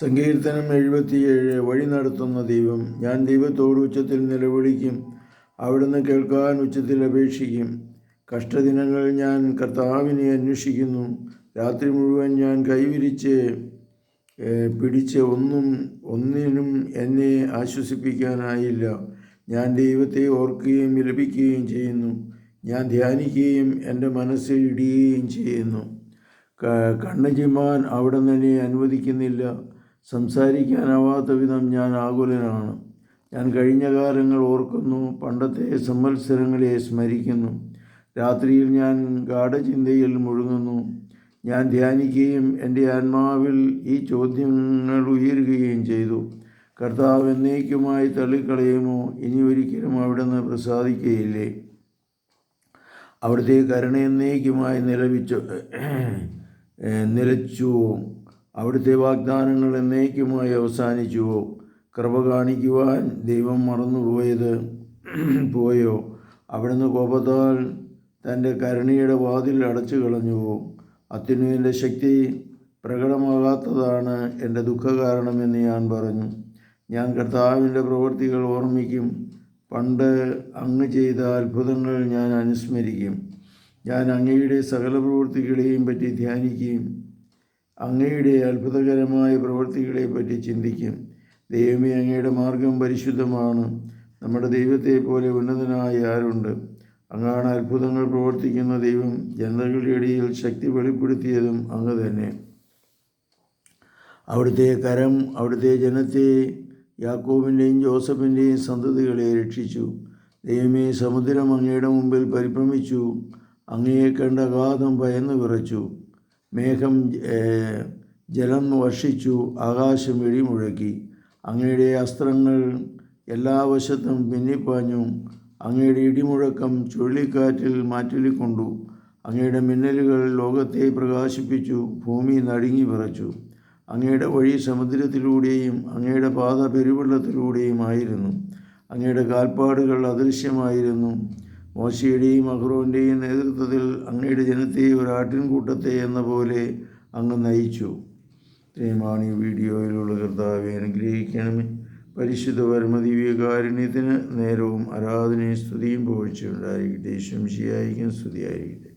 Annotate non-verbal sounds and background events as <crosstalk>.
സങ്കീർത്തനം എഴുപത്തിയേഴ് വഴി നടത്തുന്ന ദൈവം. ഞാൻ ദൈവത്തോട് ഉച്ചത്തിൽ നിലവിളിക്കും. അവിടുന്ന് കേൾക്കാൻ ഉച്ചത്തിൽ അപേക്ഷിക്കും. കഷ്ടദിനങ്ങൾ ഞാൻ കർത്താവിനെ അന്വേഷിക്കുന്നു. രാത്രി മുഴുവൻ ഞാൻ കൈവിരിച്ച് പിടിച്ച് ഒന്നും ഒന്നിനും എന്നെ ആശ്വസിപ്പിക്കാനായില്ല. ഞാൻ ദൈവത്തെ ഓർക്കുകയും വിലപിക്കുകയും ചെയ്യുന്നു. ഞാൻ ധ്യാനിക്കുകയും എന്റെ മനസ്സ് ഇടുകയും ചെയ്യുന്നു. കണ്ണജിമാൻ അവിടെ തന്നെ അനുവദിക്കുന്നില്ല. സംസാരിക്കാനാവാത്ത വിധം ഞാൻ ആകുലനാണ്. ഞാൻ കഴിഞ്ഞ കാലങ്ങൾ ഓർക്കുന്നു പണ്ടത്തെ സംവത്സരങ്ങളെ സ്മരിക്കുന്നു. രാത്രിയിൽ ഞാൻ ഗാഠചിന്തയിൽ മുഴുകുന്നു. ഞാൻ ധ്യാനിക്കുകയും എന്റെ ആത്മാവിൽ ഈ ചോദ്യങ്ങൾ ഉയരുകയും ചെയ്തു. കർത്താവ് എന്നേക്കുമായി തള്ളിക്കളയുമോ? ഇനി ഒരിക്കലും അവിടുന്ന് പ്രസാദിക്കുകയില്ലേ അവിടുത്തെ കരുണ എന്നേക്കുമായി നിലവിച്ചു നിലച്ചുവോ? അവിടുത്തെ വാഗ്ദാനങ്ങൾ എന്നേക്കുമായി അവസാനിച്ചുവോ? കൃപ കാണിക്കുവാൻ ദൈവം മറന്നുപോയത് <clears throat> പോയോ? അവിടുന്ന് കോപത്താൽ തന്റെ കരുണയുടെ വാതിൽ അടച്ചു കളഞ്ഞുവോ അത്യുനുവിന്റെ ശക്തി പ്രകടമാകാത്തതാണ് എന്റെ ദുഃഖകാരണമെന്ന് ഞാൻ പറഞ്ഞു. ഞാൻ കർത്താവിന്റെ പ്രവൃത്തികൾ ഓർമ്മിക്കും. പണ്ട് അങ്ങ് ചെയ്ത അത്ഭുതങ്ങൾ ഞാൻ അനുസ്മരിക്കും. ഞാൻ അങ്ങയുടെ സകല പ്രവൃത്തികളെയും പറ്റി ധ്യാനിക്കുകയും അങ്ങയുടെ അത്ഭുതകരമായ പ്രവൃത്തികളെ പറ്റി ചിന്തിക്കും. ദൈവമേ അങ്ങയുടെ മാർഗം പരിശുദ്ധമാണ്. നമ്മുടെ ദൈവത്തെ പോലെ ഉന്നതനായ ആരുണ്ട്? അങ്ങാണ് അത്ഭുതങ്ങൾ പ്രവർത്തിക്കുന്ന ദൈവം ജനതകളുടെ ഇടയിൽ ശക്തി വെളിപ്പെടുത്തിയതും അങ്ങ് തന്നെ. അവിടുത്തെ കരം അവിടുത്തെ ജനത്തെ യാക്കോബിന്റെയും ജോസഫിന്റെയും സന്തതികളെ രക്ഷിച്ചു. ദൈവമേ സമുദ്രം അങ്ങയുടെ മുമ്പിൽ പരിഭ്രമിച്ചു. അങ്ങയെ കണ്ട അഗാധം ഭയന്നു വിറച്ചു. മേഘം ജലം വർഷിച്ചു ആകാശം ഇടിമുഴക്കി അങ്ങയുടെ അസ്ത്രങ്ങൾ എല്ലാ വശത്തും പിന്നിപ്പാഞ്ഞു അങ്ങയുടെ ഇടിമുഴക്കം ചുഴലിക്കാറ്റിൽ മാറ്റിലിക്കൊണ്ടു. അങ്ങയുടെ മിന്നലുകൾ ലോകത്തെ പ്രകാശിപ്പിച്ചു ഭൂമി നടുങ്ങി വിറച്ചു. അങ്ങയുടെ വഴി സമുദ്രത്തിലൂടെയും അങ്ങയുടെ പാത പെരുവെള്ളത്തിലൂടെയും ആയിരുന്നു. അങ്ങയുടെ കാൽപ്പാടുകൾ അദൃശ്യമായിരുന്നു. മോശയുടെയും അഹ്റോന്റെയും നേതൃത്വത്തിൽ അങ്ങയുടെ ജനത്തെ ഒരു ആട്ടിൻകൂട്ടത്തെ എന്ന പോലെ അങ്ങ് നയിച്ചു. ഇത്രയുമാണ് ഈ വീഡിയോയിലുള്ള കർത്താവെ അനുഗ്രഹിക്കണമേ. പരിശുദ്ധ പരമദിവ്യകാരുണ്യത്തിന് നേരവും ആരാധനയും സ്തുതിയും പോയിച്ചുണ്ടായിരിക്കട്ടെ ശംശിയായിരിക്കും സ്തുതിയായിരിക്കട്ടെ.